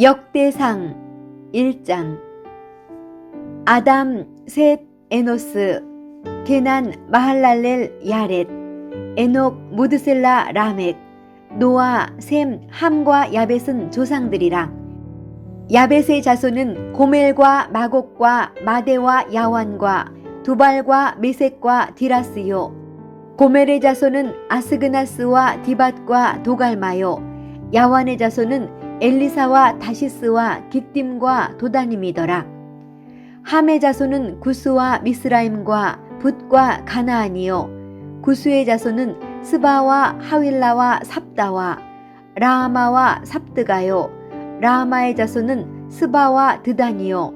역대상 1장 아담, 셋, 에노스, 게난, 마할랄렐, 야렛, 에녹, 무드셀라, 라멕, 노아, 셈, 함과 야벳은 조상들이라. 야벳의 자손은 고멜과 마곡과 마대와 야완과 두발과 메색과 디라스요. 고멜의 자손은 아스그나스와 디밧과 도갈마요. 야완의 자손은 엘리사와 다시스와 기띔과 도다님이더라. 함의 자손은 구스와 미스라임과 붓과 가나안이요. 구스의 자손은 스바와 하윌라와 삽다와 라하마와 삽드가요. 라하마의 자손은 스바와 드단이요.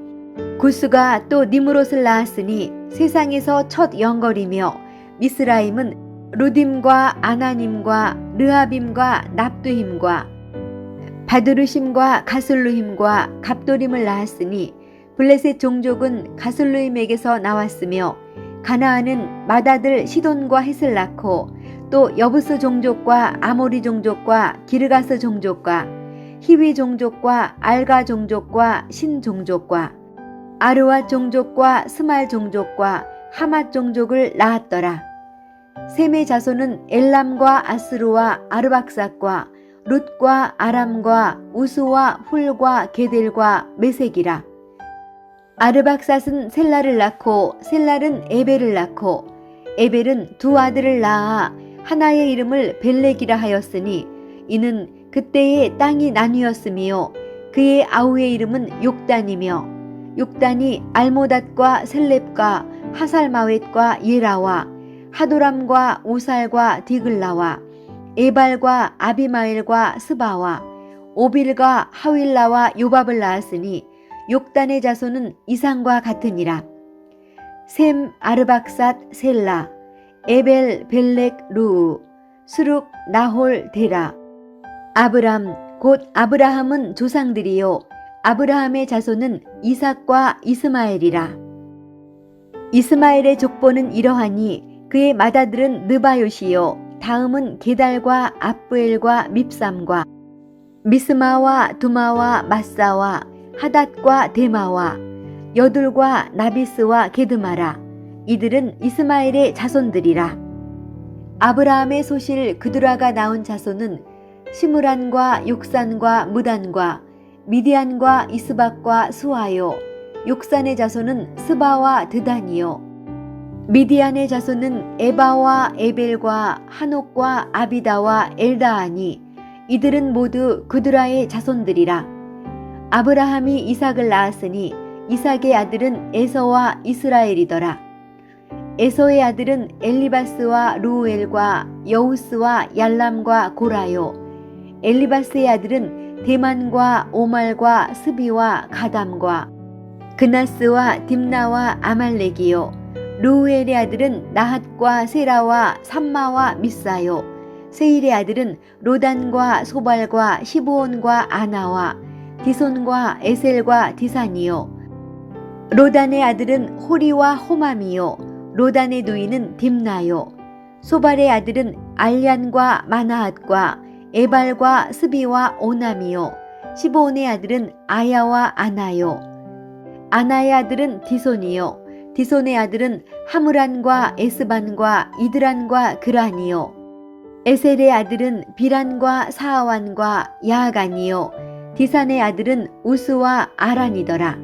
구스가 또 니무롯을 낳았으니 세상에서 첫 영걸이며 미스라임은 루딤과 아나님과 르하빔과 납두힘과 바드루심과 가슬루힘과 갑도림을 낳았으니 블레셋 종족은 가슬루힘에게서 나왔으며 가나안은 마다들 시돈과 헷을 낳고 또 여부스 종족과 아모리 종족과 기르가스 종족과 히위 종족과 알가 종족과 신 종족과 아르와 종족과 스말 종족과 하맛 종족을 낳았더라. 셈의 자손은 엘람과 아스루와 아르박삭과 룻과 아람과 우수와 훌과 게델과 메색이라. 아르박삿은 셀라를 낳고 셀랄은 에벨을 낳고 에벨은 두 아들을 낳아 하나의 이름을 벨렉이라 하였으니 이는 그때의 땅이 나뉘었으며 그의 아우의 이름은 욕단이며 욕단이 알모닷과 셀렙과 하살마웻과 예라와 하도람과 우살과 디글라와 에발과 아비마엘과 스바와 오빌과 하윌라와 요밥을 낳았으니 욕단의 자손은 이상과 같으니라. 셈 아르박삿 셀라 에벨 벨렉 루우 수룩 나홀 데라. 아브람 곧 아브라함은 조상들이요. 아브라함의 자손은 이삭과 이스마엘이라. 이스마엘의 족보는 이러하니 그의 맏아들은 느바요시요. 다음은 게달과 아프엘과 밉삼과 미스마와 두마와 마사와 하닷과 데마와 여둘과 나비스와 게드마라. 이들은 이스마엘의 자손들이라. 아브라함의 소실 그드라가 낳은 자손은 시므란과 욕산과 무단과 미디안과 이스박과 수아요. 욕산의 자손은 스바와 드단이요 미디안의 자손은 에바와 에벨과 한옥과 아비다와 엘다아니 이들은 모두 그드라의 자손들이라. 아브라함이 이삭을 낳았으니 이삭의 아들은 에서와 이스라엘이더라. 에서의 아들은 엘리바스와 루엘과 여우스와 얄람과 고라요. 엘리바스의 아들은 대만과 오말과 스비와 가담과 그나스와 딥나와 아말렉이요 루엘의 아들은 나핫과 세라와 삼마와 미사요. 세일의 아들은 로단과 소발과 시브온과 아나와 디손과 에셀과 디산이요. 로단의 아들은 호리와 호맘이요. 로단의 누이는 딥나요. 소발의 아들은 알얀과 마나핫과 에발과 스비와 오남이요. 시보온의 아들은 아야와 아나요. 아나의 아들은 디손이요 디손의 아들은 하무란과 에스반과 이드란과 그란이요. 에셀의 아들은 비란과 사아완과 야간이요. 디산의 아들은 우스와 아란이더라.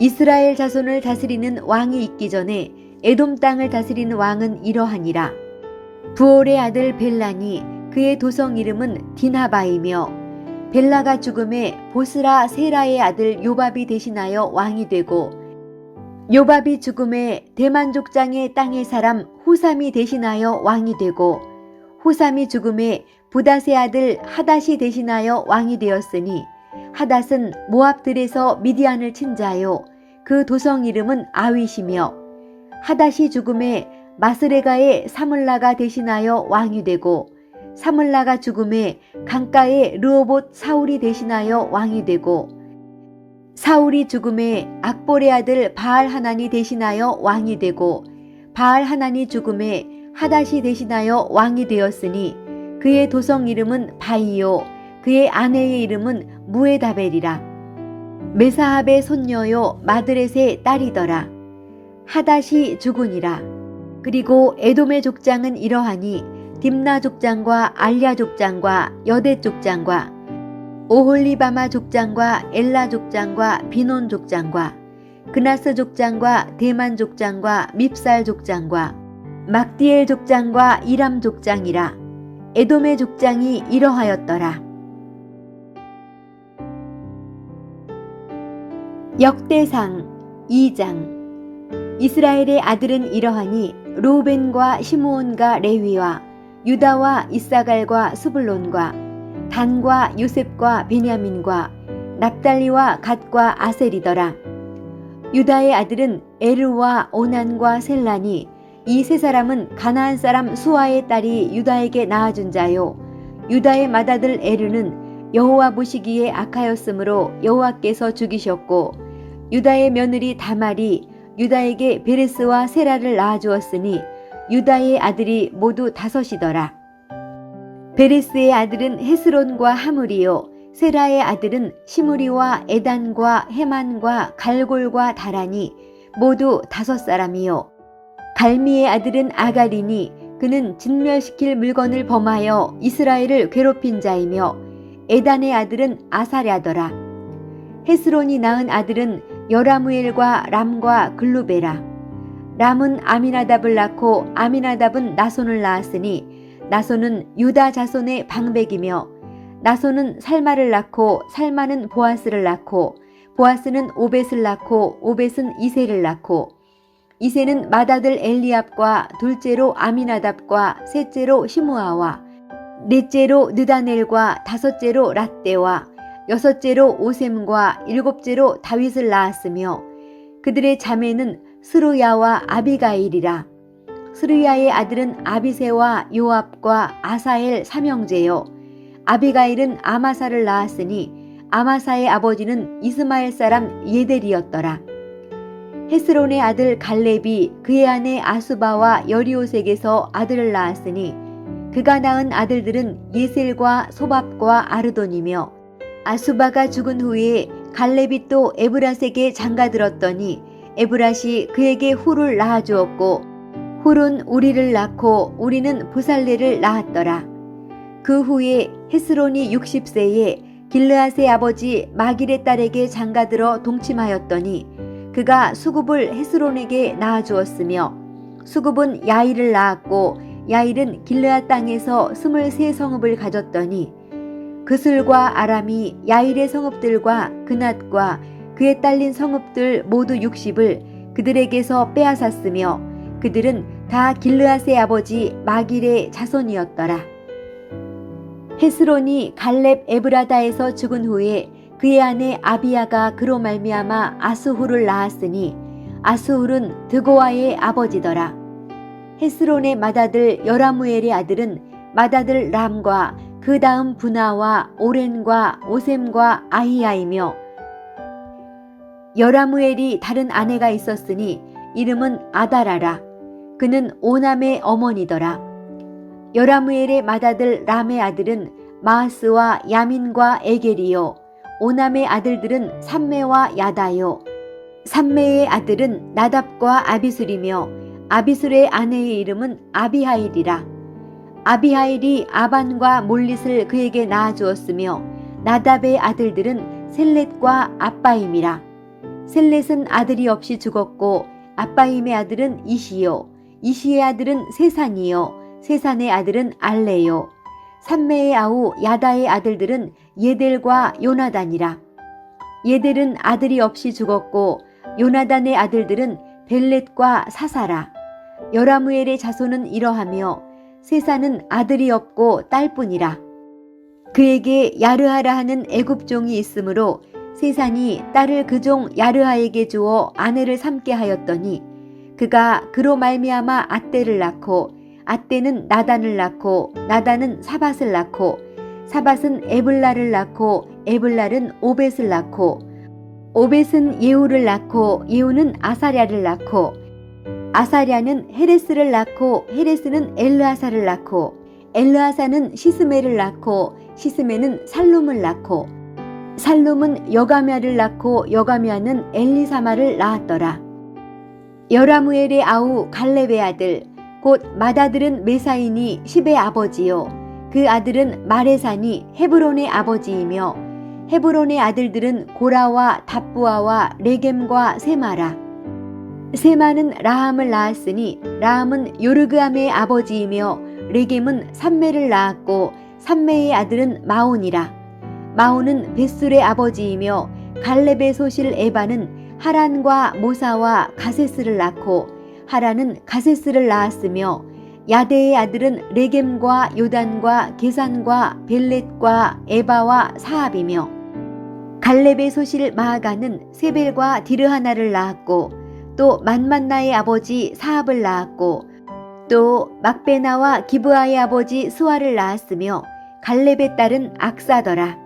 이스라엘 자손을 다스리는 왕이 있기 전에 에돔 땅을 다스리는 왕은 이러하니라. 부올의 아들 벨란이 그의 도성 이름은 디나바이며 벨라가 죽음에 보스라 세라의 아들 요밥이 대신하여 왕이 되고 요밥이 죽음에 대만 족장의 땅의 사람 후삼이 대신하여 왕이 되고 후삼이 죽음에 부다세 아들 하닷이 대신하여 왕이 되었으니 하닷은 모압들에서 미디안을 친 자요. 그 도성 이름은 아윗이며 하닷이 죽음에 마스레가의 사물라가 대신하여 왕이 되고 사물라가 죽음에 강가의 르오봇 사울이 대신하여 왕이 되고 사울이 죽음에 악볼의 아들 바알 하나니 대신하여 왕이 되고 바알 하나니 죽음에 하닷이 대신하여 왕이 되었으니 그의 도성 이름은 바이요 그의 아내의 이름은 무에다벨이라. 메사합의 손녀요 마드렛의 딸이더라. 하닷이 죽으니라. 그리고 에돔의 족장은 이러하니 딥나 족장과 알야 족장과 여대 족장과 오홀리바마 족장과 엘라 족장과 비논 족장과 그나스 족장과 대만 족장과 밉살 족장과 막디엘 족장과 이람 족장이라 에돔의 족장이 이러하였더라. 역대상 2장 이스라엘의 아들은 이러하니 로벤과 시므온과 레위와 유다와 이사갈과 수블론과 단과 요셉과 베냐민과 납달리와 갓과 아셀이더라. 유다의 아들은 에르와 오난과 셀란이 이 세 사람은 가나안 사람 수아의 딸이 유다에게 낳아준 자요. 유다의 맏아들 에르는 여호와 보시기에 악하였으므로 여호와께서 죽이셨고 유다의 며느리 다말이 유다에게 베레스와 세라를 낳아주었으니 유다의 아들이 모두 다섯이더라. 베레스의 아들은 헤스론과 하물이요 세라의 아들은 시무리와 에단과 헤만과 갈골과 다라니 모두 다섯 사람이요. 갈미의 아들은 아가리니 그는 진멸시킬 물건을 범하여 이스라엘을 괴롭힌 자이며 에단의 아들은 아사랴더라. 헤스론이 낳은 아들은 여라무엘과 람과 글루베라. 람은 아미나답을 낳고 아미나답은 나손을 낳았으니 나손은 유다 자손의 방백이며 나손은 살마를 낳고 살마는 보아스를 낳고 보아스는 오벳을 낳고 오벳은 이세를 낳고 이세는 맏아들 엘리압과 둘째로 아미나답과 셋째로 시므아와 넷째로 느다넬과 다섯째로 라떼와 여섯째로 오셈과 일곱째로 다윗을 낳았으며 그들의 자매는 스루야와 아비가일이라 스루야의 아들은 아비세와 요압과 아사엘 삼형제요 아비가일은 아마사를 낳았으니 아마사의 아버지는 이스마엘 사람 예델이었더라. 헤스론의 아들 갈렙이 그의 아내 아수바와 여리오색에서 아들을 낳았으니 그가 낳은 아들들은 예셀과 소밥과 아르돈이며 아수바가 죽은 후에 갈렙이 또 에브라색에 장가들었더니 에브라시 그에게 후를 낳아주었고 훌은 우리를 낳고 우리는 부살레를 낳았더라. 그 후에 헤스론이 60세에 길르앗의 아버지 마길의 딸에게 장가들어 동침하였더니 그가 수굽을 헤스론에게 낳아주었으며 수굽은 야일을 낳았고 야일은 길르앗 땅에서 스물세 성읍을 가졌더니 그슬과 아람이 야일의 성읍들과 그낫과 그에 딸린 성읍들 모두 60을 그들에게서 빼앗았으며 그들은 다 길르앗의 아버지 마길의 자손이었더라. 헤스론이 갈렙 에브라다에서 죽은 후에 그의 아내 아비야가 그로 말미암아 아스훌을 낳았으니 아스훌은 드고아의 아버지더라. 헤스론의 맏아들 여라무엘의 아들은 맏아들 람과 그 다음 분하와 오렌과 오셈과 아히야이며 여라무엘이 다른 아내가 있었으니 이름은 아다라라. 그는 오남의 어머니더라. 여라무엘의 맏아들 람의 아들은 마하스와 야민과 에겔이요. 오남의 아들들은 삼매와 야다요. 삼매의 아들은 나답과 아비술이며 아비술의 아내의 이름은 아비하일이라. 아비하일이 아반과 몰릿을 그에게 낳아주었으며 나답의 아들들은 셀렛과 아빠임이라. 셀렛은 아들이 없이 죽었고 아빠임의 아들은 이시요. 이시의 아들은 세산이요. 세산의 아들은 알레요. 삼매의 아우 야다의 아들들은 예델과 요나단이라. 예델은 아들이 없이 죽었고 요나단의 아들들은 벨렛과 사사라. 여라무엘의 자손은 이러하며 세사는 아들이 없고 딸뿐이라. 그에게 야르하라 하는 애굽 종이 있으므로 세산이 딸을 그 종 야르하에게 주어 아내를 삼게 하였더니 그가 그로 말미암아 아떼를 낳고 아떼는 나단을 낳고 나단은 사밧을 낳고 사밧은 에블라를 낳고 에블랄은 오벳을 낳고 오벳은 예후를 낳고 예후는 아사랴를 낳고 아사랴는 헤레스를 낳고 헤레스는 엘르아사를 낳고 엘르아사는 시스메를 낳고 시스메는 살룸을 낳고 살룸은 여가미아를 낳고 여가미아는 엘리사마를 낳았더라. 여라무엘의 아우 갈렙의 아들 곧 맏아들은 메사인이 십의 아버지요. 그 아들은 마레산이 헤브론의 아버지이며 헤브론의 아들들은 고라와 답부아와 레겜과 세마라. 세마는 라함을 낳았으니 라함은 요르그암의 아버지이며 레겜은 삼매를 낳았고 삼매의 아들은 마온이라. 마온은 벳술의 아버지이며 갈렙의 소실 에바는 하란과 모사와 가세스를 낳고 하란은 가세스를 낳았으며 야데의 아들은 레겜과 요단과 게산과 벨렛과 에바와 사합이며 갈렙의 소실 마아가는 세벨과 디르하나를 낳았고 또 만만나의 아버지 사합을 낳았고 또 막베나와 기브아의 아버지 스와를 낳았으며 갈렙의 딸은 악사더라.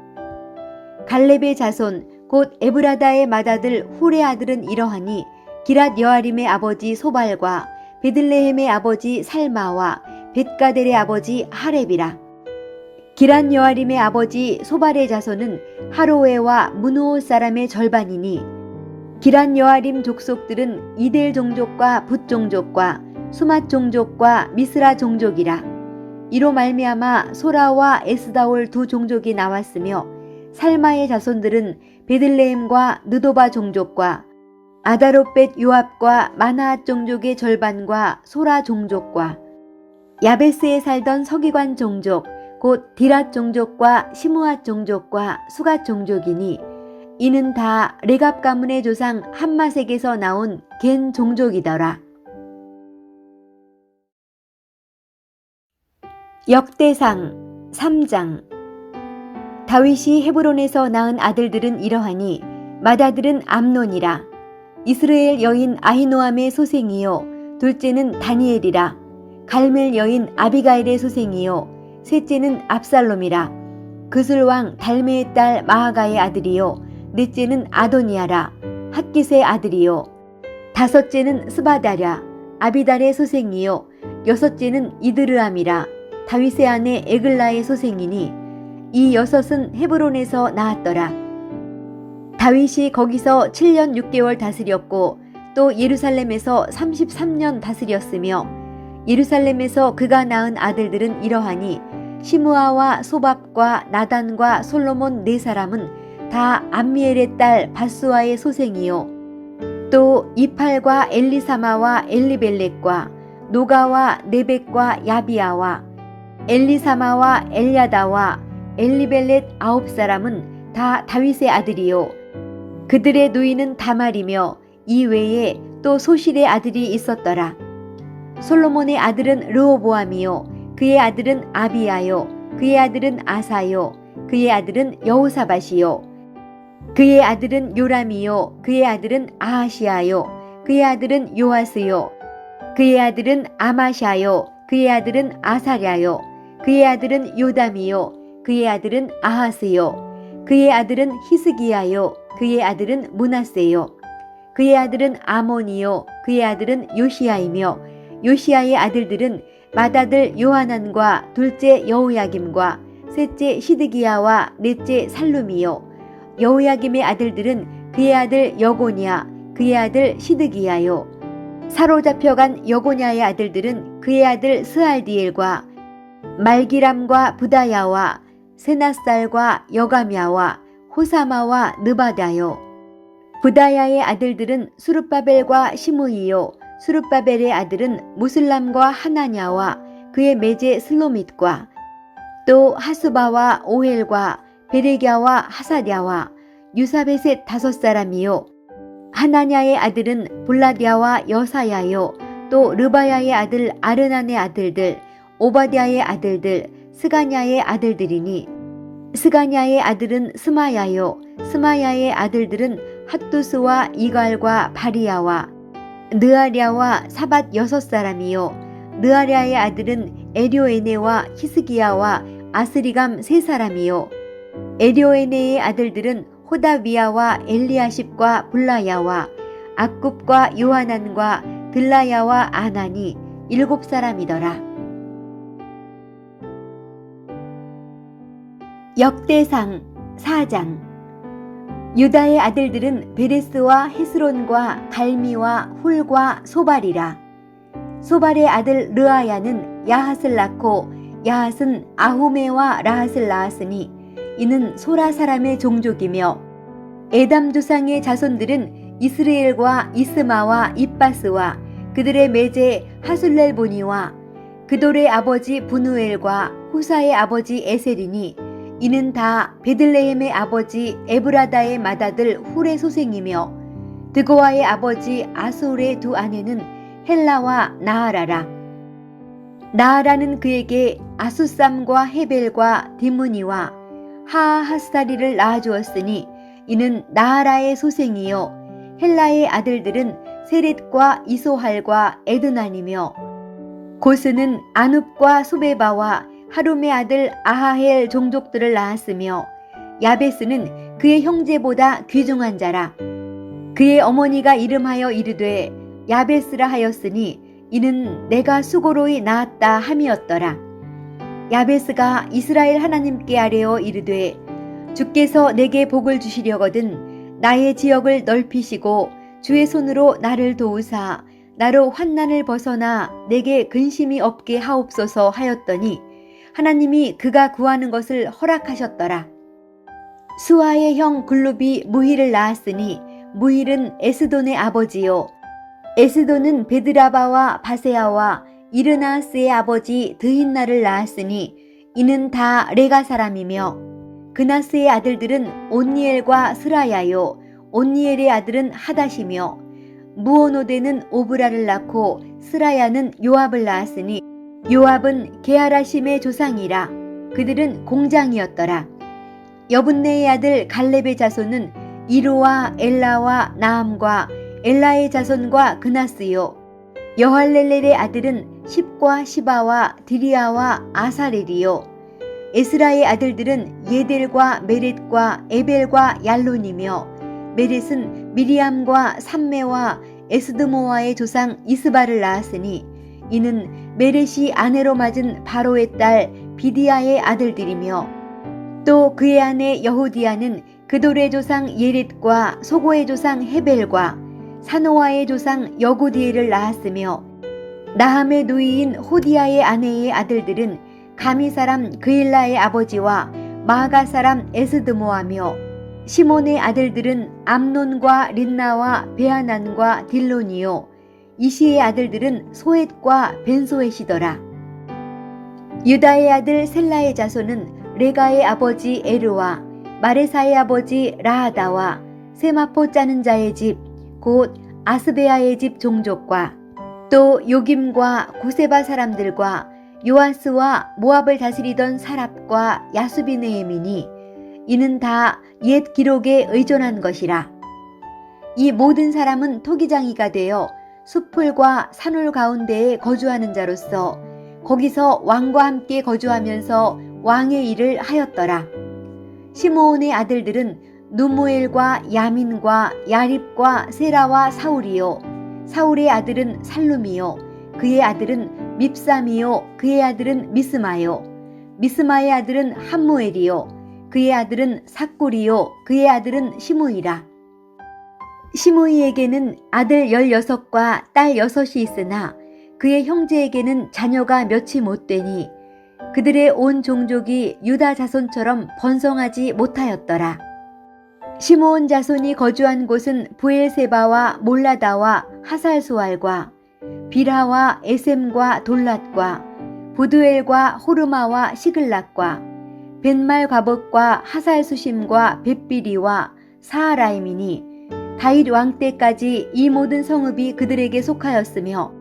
갈렙의 자손 곧 에브라다의 맏아들 훌의 아들은 이러하니 기랏 여아림의 아버지 소발과 베들레헴의 아버지 살마와 벳가델의 아버지 하렙이라. 기란 여아림의 아버지 소발의 자손은 하로웨와 무누오 사람의 절반이니 기란 여아림 족속들은 이델 종족과 붓 종족과 수맛 종족과 미스라 종족이라. 이로 말미암아 소라와 에스다올 두 종족이 나왔으며 살마의 자손들은 베들레헴과 느도바 종족과 아다롯벳 요압과 마나앗 종족의 절반과 소라 종족과 야베스에 살던 서기관 종족 곧 디랏 종족과 시무앗 종족과 수갓 종족이니 이는 다 레갑 가문의 조상 한마색에서 나온 겐 종족이더라. 역대상 3장 다윗이 헤브론에서 낳은 아들들은 이러하니 맏아들은 암논이라. 이스라엘 여인 아히노암의 소생이요 둘째는 다니엘이라. 갈멜 여인 아비가일의 소생이요 셋째는 압살롬이라. 그슬왕 달메의 딸 마하가의 아들이요 넷째는 아도니아라. 핫깃의 아들이요 다섯째는 스바다랴. 아비달의 소생이요 여섯째는 이드르암이라. 다윗의 아내 에글라의 소생이니 이 여섯은 헤브론에서 나왔더라. 다윗이 거기서 7년 6개월 다스렸고 또 예루살렘에서 33년 다스렸으며 예루살렘에서 그가 낳은 아들들은 이러하니 시므아와 소밥과 나단과 솔로몬 네 사람은 다 암미엘의 딸 바스와의 소생이요 또 이팔과 엘리사마와 엘리벨렉과 노가와 네벡과 야비아와 엘리사마와 엘야다와 엘리벨렛 아홉 사람은 다 다윗의 아들이요. 그들의 누이는 다말이며 이 외에 또 소실의 아들이 있었더라. 솔로몬의 아들은 르호보암이요. 그의 아들은 아비야요. 그의 아들은 아사요. 그의 아들은 여호사밭이요. 그의 아들은 요람이요. 그의 아들은 아하시아요. 그의 아들은 요아스요. 그의 아들은 아마샤요. 그의 아들은 아사랴요. 그의 아들은 요담이요. 그의 아들은 아하스요. 그의 아들은 히스기야요. 그의 아들은 문하세요. 그의 아들은 아몬이요. 그의 아들은 요시야이며 요시야의 아들들은 맏아들 요하난과 둘째 여호야김과 셋째 시드기야와 넷째 살룸이요. 여호야김의 아들들은 그의 아들 여고냐, 그의 아들 시드기야요. 사로잡혀간 여고냐의 아들들은 그의 아들 스알디엘과 말기람과 부다야와 세나살과 여가미아와 호사마와 느바다요. 부다야의 아들들은 수르바벨과 시므이요. 수르바벨의 아들은 무슬람과 하나냐와 그의 매제 슬로밋과 또 하수바와 오헬과 베레갸와 하사랴와 유사벳의 다섯 사람이요. 하나냐의 아들은 블라디아와 여사야요. 또 르바야의 아들 아르난의 아들들 오바디아의 아들들 스가냐의 아들들이니 스가냐의 아들은 스마야요 스마야의 아들들은 핫두스와 이갈과 바리야와 느아랴와 사밧 여섯 사람이요 느아랴의 아들은 에료에네와 히스기야와 아스리감 세 사람이요 에료에네의 아들들은 호다비야와 엘리아십과 블라야와 악굽과 요하난과 들라야와 아나니 일곱 사람이더라. 역대상 4장. 유다의 아들들은 베레스와 헤스론과 갈미와 훌과 소발이라. 소발의 아들 르아야는 야핫을 낳고 야핫은 아후메와 라핫을 낳았으니 이는 소라 사람의 종족이며 에담 조상의 자손들은 이스라엘과 이스마와 입바스와 그들의 매제 하술렐보니와 그돌의 아버지 분우엘과 후사의 아버지 에셀이니 이는 다 베들레헴의 아버지 에브라다의 맏아들 훌의 소생이며 드고아의 아버지 아솔의 두 아내는 헬라와 나하라라. 나하라는 그에게 아수삼과 헤벨과 디무니와 하하스다리를 낳아주었으니 이는 나하라의 소생이요 헬라의 아들들은 세렛과 이소할과 에드난이며 고스는 아눕과 소베바와 하룸의 아들 아하헬 종족들을 낳았으며 야베스는 그의 형제보다 귀중한 자라. 그의 어머니가 이름하여 이르되 야베스라 하였으니 이는 내가 수고로이 낳았다 함이었더라. 야베스가 이스라엘 하나님께 아뢰어 이르되 주께서 내게 복을 주시려거든 나의 지역을 넓히시고 주의 손으로 나를 도우사 나로 환난을 벗어나 내게 근심이 없게 하옵소서 하였더니 하나님이 그가 구하는 것을 허락하셨더라. 수아의 형 글룹이 무힐을 낳았으니 무힐은 에스돈의 아버지요. 에스돈은 베드라바와 바세아와 이르나스의 아버지 드힌나를 낳았으니 이는 다 레가 사람이며 그나스의 아들들은 온니엘과 스라야요. 온니엘의 아들은 하다시며 무오노데는 오브라를 낳고 스라야는 요압을 낳았으니 요압은 게하라심의 조상이라 그들은 공장이었더라. 여분네의 아들 갈렙의 자손은 이로와 엘라와 나함과 엘라의 자손과 그나스요. 여할렐렐의 아들은 십과 시바와 디리아와 아사렐이요. 에스라의 아들들은 예델과 메렛과 에벨과 얄론이며 메렛은 미리암과 삼메와 에스드모와의 조상 이스바를 낳았으니 이는 메렛이 아내로 맞은 바로의 딸 비디아의 아들들이며 또 그의 아내 여호디아는 그돌의 조상 예렛과 소고의 조상 헤벨과 사노아의 조상 여고디엘을 낳았으며 나함의 누이인 호디아의 아내의 아들들은 가미 사람 그일라의 아버지와 마가 사람 에스드모하며 시몬의 아들들은 암논과 린나와 베아난과 딜론이요 이시의 아들들은 소엣과 벤소엣이더라 유다의 아들 셀라의 자손은 레가의 아버지 에르와 마레사의 아버지 라하다와 세마포 짜는 자의 집 곧 아스베아의 집 종족과 또 요김과 고세바 사람들과 요아스와 모압을 다스리던 사랍과 야수비네엠이니 이는 다 옛 기록에 의존한 것이라. 이 모든 사람은 토기장이가 되어 숲풀과 산울 가운데에 거주하는 자로서 거기서 왕과 함께 거주하면서 왕의 일을 하였더라. 시므온의 아들들은 누무엘과 야민과 야립과 세라와 사울이요. 사울의 아들은 살룸이요. 그의 아들은 밉삼이요. 그의 아들은 미스마요. 미스마의 아들은 함무엘이요. 그의 아들은 삭골이요. 그의 아들은 시므이라. 시므이에게는 아들 16과 딸 6이 있으나 그의 형제에게는 자녀가 몇이 못 되니 그들의 온 종족이 유다 자손처럼 번성하지 못하였더라. 시므온 자손이 거주한 곳은 부엘세바와 몰라다와 하살수알과 비라와 에셈과 돌랏과 부두엘과 호르마와 시글락과 벤말 과복과 하살수심과 벳비리와 사하라임이니 다윗 왕 때까지 이 모든 성읍이 그들에게 속하였으며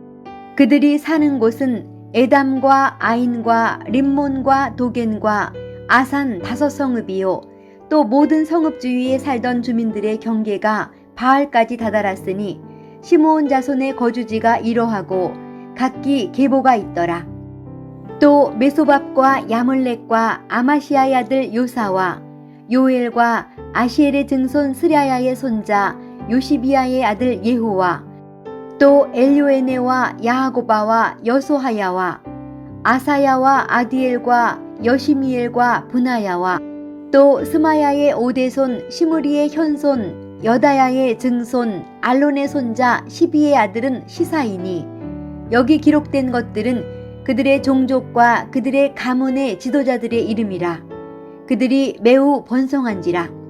그들이 사는 곳은 에담과 아인과 림몬과 도겐과 아산 다섯 성읍이요 또 모든 성읍 주위에 살던 주민들의 경계가 바알까지 다다랐으니 시므온 자손의 거주지가 이러하고 각기 계보가 있더라. 또 메소밥과 야물렉과 아마시아의 아들 요사와 요엘과 아시엘의 증손 스랴야의 손자 요시비아의 아들 예후와 또 엘요에네와 야하고바와 여소하야와 아사야와 아디엘과 여시미엘과 분하야와 또 스마야의 오대손 시므리의 현손 여다야의 증손 알론의 손자 시비의 아들은 시사이니 여기 기록된 것들은 그들의 종족과 그들의 가문의 지도자들의 이름이라. 그들이 매우 번성한지라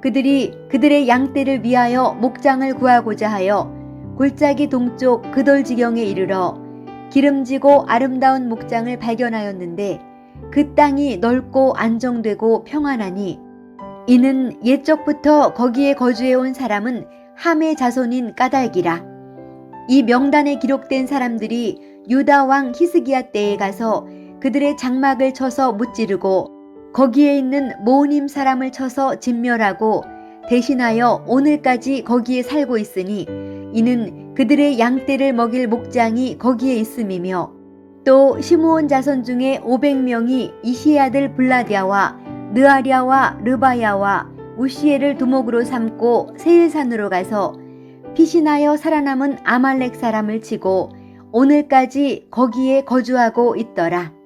그들이 그들의 양떼를 위하여 목장을 구하고자 하여 골짜기 동쪽 그돌 지경에 이르러 기름지고 아름다운 목장을 발견하였는데 그 땅이 넓고 안정되고 평안하니 이는 옛적부터 거기에 거주해 온 사람은 함의 자손인 까닭이라. 이 명단에 기록된 사람들이 유다 왕 히스기야 때에 가서 그들의 장막을 쳐서 무찌르고 거기에 있는 모님 사람을 쳐서 진멸하고 대신하여 오늘까지 거기에 살고 있으니 이는 그들의 양떼를 먹일 목장이 거기에 있음이며 또 시므온 자손 중에 500명이 이시의 아들 블라디아와 느아리아와 르바야와 우시에를 두목으로 삼고 세일산으로 가서 피신하여 살아남은 아말렉 사람을 치고 오늘까지 거기에 거주하고 있더라.